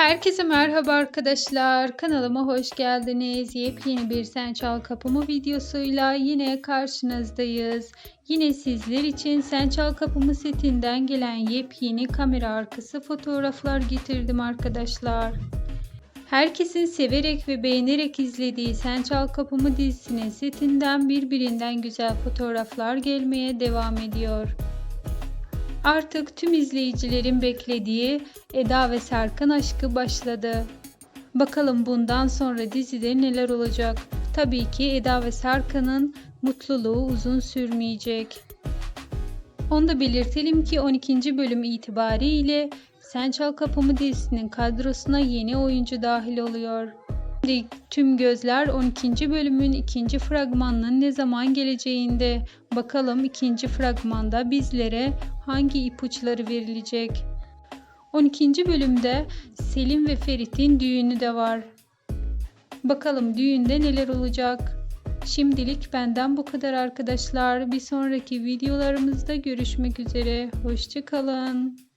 Herkese merhaba arkadaşlar. Kanalıma hoş geldiniz. Yepyeni bir Sen Çal Kapımı videosuyla yine karşınızdayız. Yine sizler için Sen Çal Kapımı setinden gelen yepyeni kamera arkası fotoğraflar getirdim arkadaşlar. Herkesin severek ve beğenerek izlediği Sen Çal Kapımı dizisinin setinden birbirinden güzel fotoğraflar gelmeye devam ediyor. Artık tüm izleyicilerin beklediği Eda ve Serkan aşkı başladı. Bakalım bundan sonra dizide neler olacak? Tabii ki Eda ve Serkan'ın mutluluğu uzun sürmeyecek. Onu da belirtelim ki 12. bölüm itibariyle Sen Çal Kapımı dizisinin kadrosuna yeni oyuncu dahil oluyor. Tüm gözler 12. bölümün ikinci fragmanının ne zaman geleceğinde. Bakalım ikinci fragmanda bizlere hangi ipuçları verilecek. 12. bölümde Selim ve Ferit'in düğünü de var. Bakalım düğünde neler olacak. Şimdilik benden bu kadar arkadaşlar. Bir sonraki videolarımızda görüşmek üzere. Hoşçakalın.